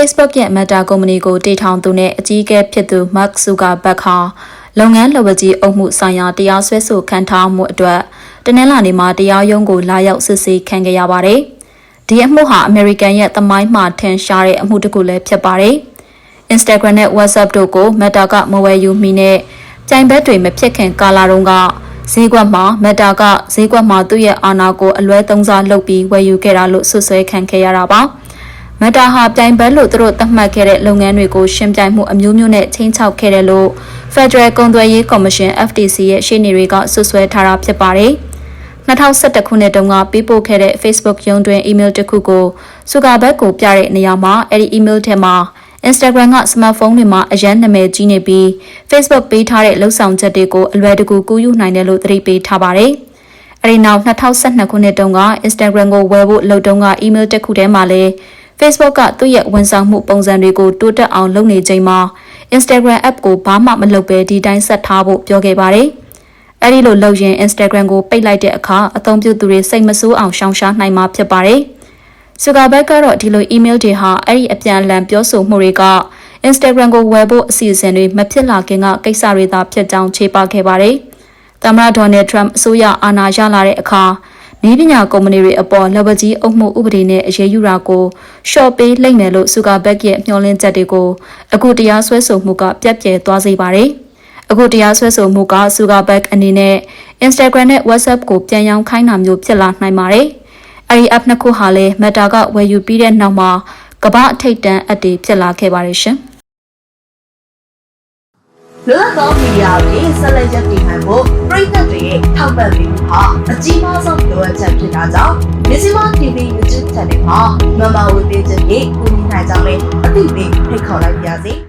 Facebook ရဲ့ Meta ကုမ္ပဏီကိုတည်ထောင်သူနဲ့အကြီးအကဲဖြစ်သူ Mark Zuckerberg ဟာလုပ်ငန်းလုပ်ဝကြီးအုပ်မှုဆိုင်ရာတရားစွဲဆိုခံထားမှုအတွက်တနင်္လာနေ့မှာတရားရုံးကိုလာရောက်စစ်ဆေးခံခဲ့ရပါတယ်။ဒီအမှုဟာအမေရိကန်ရဲ့သမိုင်းမှာထင်ရှားတဲ့အမှုတစ်ခုလည်းဖြစ်ပါတယ်။ Instagram နဲ့ WhatsApp တို့ကို Meta ကမဝယ်ယူမိနဲ့ကြိုင်ဘက်တွေမဖြစ်ခင်ကာလတုန်းကဈေးကွက်မှာ Meta ကဈေးကွက်မှာသူ့ရဲ့အာဏာကိုအလွဲသုံးစားလုပ်ပြီးဝယ်ယူခဲ့တာလို့ဆွဆွဲခံခဲ့ရတာပါ။ Meta ဟာပြိုင်ဘက်လို့သူတို့သတ်မှတ်ခဲ့တဲ့လုပ်ငန်းတွေကိုရှင်းပြိုင်မှုအမျိုးမျိုးနဲ့ချင်းချောက်ခဲ့တယ်လို့ Federal ကုန်သွယ်ရေးကော်မရှင် FTC ရဲ့ရှင်းနေတွေကဆွဆွဲထားတာဖြစ်ပါတယ်။2011ခုနှစ်တုန်းကပေးပို့ခဲ့တဲ့ Facebook ရုံးတွင် email တစ်ခုကိုဆူကာဘက်ကိုပြတဲ့နေရာမှာအဲ့ဒီ email ထဲမှာ Instagram က smartphone တွေမှာအရန်နာမည်ကြီးနေပြီး Facebook ပေးထားတဲ့လှုပ်ဆောင်ချက်တွေကိုအလွယ်တကူကူးယူနိုင်တယ်လို့သတိပေးထားပါတယ်။အဲဒီနောက်2012ခုနှစ်တုန်းက Instagram ကိုဝယ်ဖို့လုပ်တုန်းက email တစ်ခုထဲမှာလဲ Facebook ကသူ့ရဲ့ဝန်ဆောင်မှုပုံစံတွေကိုတိုးတက်အောင်လုပ်နေချိန်မှာ Instagram app ကိုဘာမှမလုပ်ဘဲဒီတိုင်းဆက်ထားဖို့ပြောခဲ့ပါတယ်။အဲဒီလိုလုပ်ရင် Instagram ကိုပိတ်လိုက်တဲ့အခါအသုံးပြုသူတွေစိတ်မဆိုးအောင်ရှောင်ရှားနိုင်မှာဖြစ်ပါတယ်။ဆူကာဘက်ကတော့ဒီလို email တွေဟာအဲ့ဒီအပြန်အလှန်ပြောဆိုမှုတွေက Instagram ကိုဝယ်ဖို့အစီအစဉ်တွေမဖြစ်လာခင်ကကိစ္စတွေသာဖြစ်ကြောင်းခြေပခဲ့ပါတယ်။သမ္မတဒေါ်နယ်ထရန့်အစိုးရအာဏာရလာတဲ့အခါ နေပညာကုမ္ပဏီတွေအပေါ်လက်ဝကြီးအုပ်မှုဥပဒေနဲ့အရေးယူတာကိုရှော့ပေးလိုက်မယ်လို့ဆူကာဘက်ရဲ့မျှော်လင့်ချက်တွေကိုအခုတရားစွဲဆိုမှုကပြတ်ပြဲသွားစေပါတယ်။အခုတရားစွဲဆိုမှုကဆူကာဘက်အနေနဲ့ Instagram နဲ့ WhatsApp ကိုပြန်ရောင်းခိုင်းတာမျိုးဖြစ်လာနိုင်ပါတယ်။အဲဒီ app နှစ်ခုဟာလည်း Meta ကဝယ်ယူပြီးတဲ့နောက်မှာကမ္ဘာအထိတ်တန်းအပ်တွေဖြစ်လာခဲ့ပါတယ်ရှင်။လွတ်လပ်သောမီဒီယာတွေဆက်လက်ရပ်တည်နိုင်ဖို့ပြည်သက်တွေရဲ့ထောက်ပံ့ပေးမှုဟာအကြီးမားဆုံး လိုအပ်ချက်ဖြစ်တာကြောင့် Mizima TV YouTube Channel မှာမမဝေပေးခြင်းဖြင့်ကူညီနိုင်ကြောင်းလည်းအသိပေးဖိတ်ခေါ်လိုက်ပါရစေ။